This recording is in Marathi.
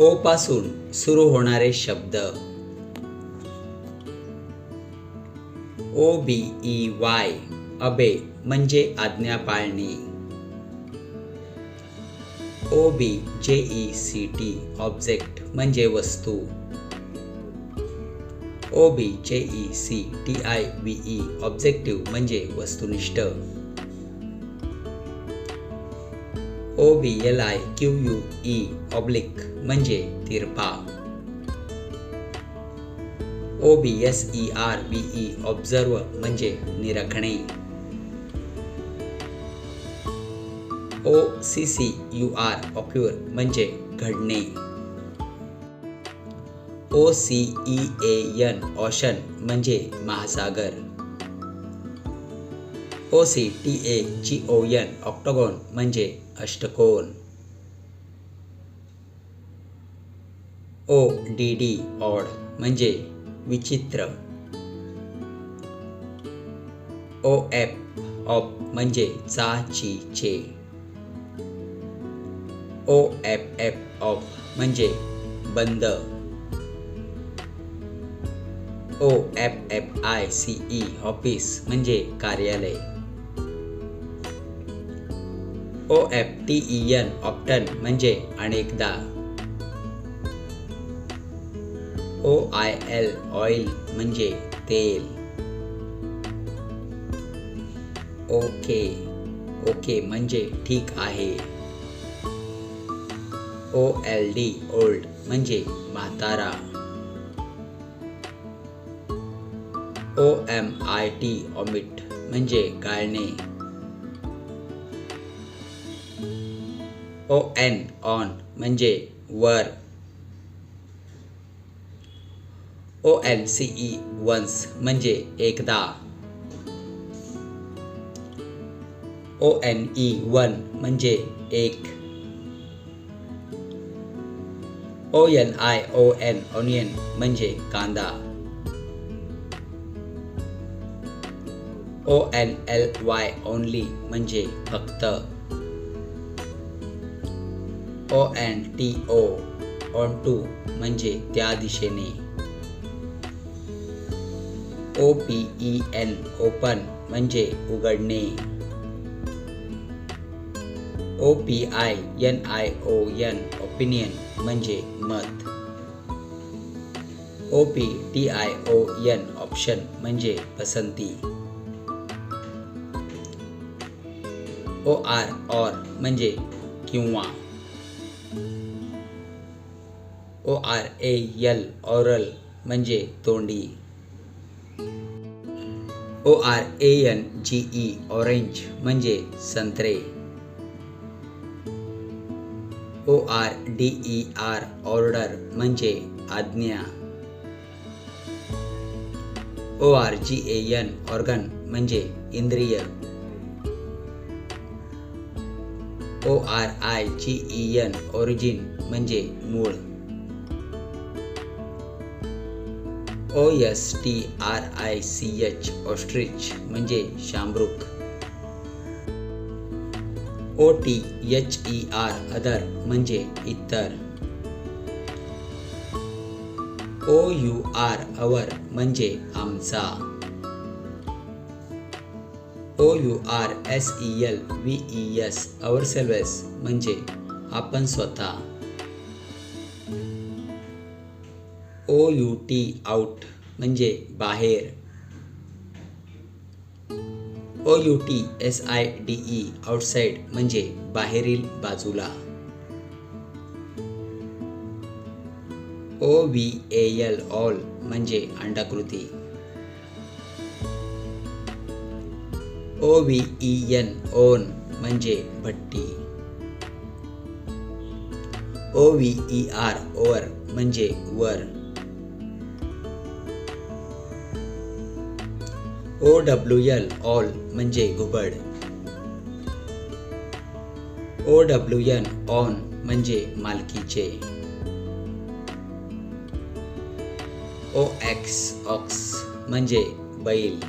ओ पासून सुरू होणारे शब्द. ओ बी ई वाय अबे म्हणजे आज्ञा पाळणे. ओ B J E C T object म्हणजे वस्तू. O B J E C T I B E objective म्हणजे वस्तुनिष्ठ. O B L I Q U E oblique म्हणजे तिरपा. O B S E R B E observe म्हणजे निरखणे. O C C U R occur म्हणजे घडणे. O C E A N ocean म्हणजे महासागर. O C T A G O N octagon म्हणजे अष्टकोन. ओ डी डी ऑड म्हणजे विचित्र. ओ एफ ऑफ म्हणजे चा ची चे ओ एफ एफ ऑफ म्हणजे बंद. O F F I C E office म्हणजे कार्यालय. O F T E N often म्हणजे अनेकदा. ओ आय एल ऑइल म्हणजे तेल. ओके ओके म्हणजे ठीक आहे. ओ एल डी ओल्ड म्हणजे म्हातारा. O M I T omit म्हणजे गाळणे. ओ एन ऑन म्हणजे वर. O N C E once म्हणजे एकदा. ओ एन ई वन म्हणजे एक. O N I O N onion म्हणजे कांदा. O N L Y only म्हणजे फक्त. O N T O onto म्हणजे त्या दिशेने. O P E N open म्हणजे उघडणे. O P I N I O N opinion म्हणजे मत. O P T I O N option म्हणजे पसंती. ओ आर ऑर म्हणजे किंवा. O R A L oral म्हणजे तोंडी. O R A N G E orange म्हणजे संत्रे. O R D E R order म्हणजे आज्ञा. O R G A N organ म्हणजे इंद्रिय. O R I G I N origin म्हणजे मूळ. O S T R I C H ostrich म्हणजे शामरुख. O T H E R other म्हणजे इतर. ओ यू आर अवर म्हणजे आमचा. O U R S E L V E S ourselves म्हणजे आपण स्वतः. ओ यू टी आउट म्हणजे बाहेर. O U T S I D E outside म्हणजे बाहेरील बाजूला. O V A L oval म्हणजे अंडाकृती. O V E N oven म्हणजे भट्टी. O V E R over म्हणजे वर. ओ डब्ल्यू एल ऑल म्हणजे घुबड ओ डब्ल्यू एन ऑन म्हणजे मालकीचे. ओ एक्स ऑक्स म्हणजे बैल.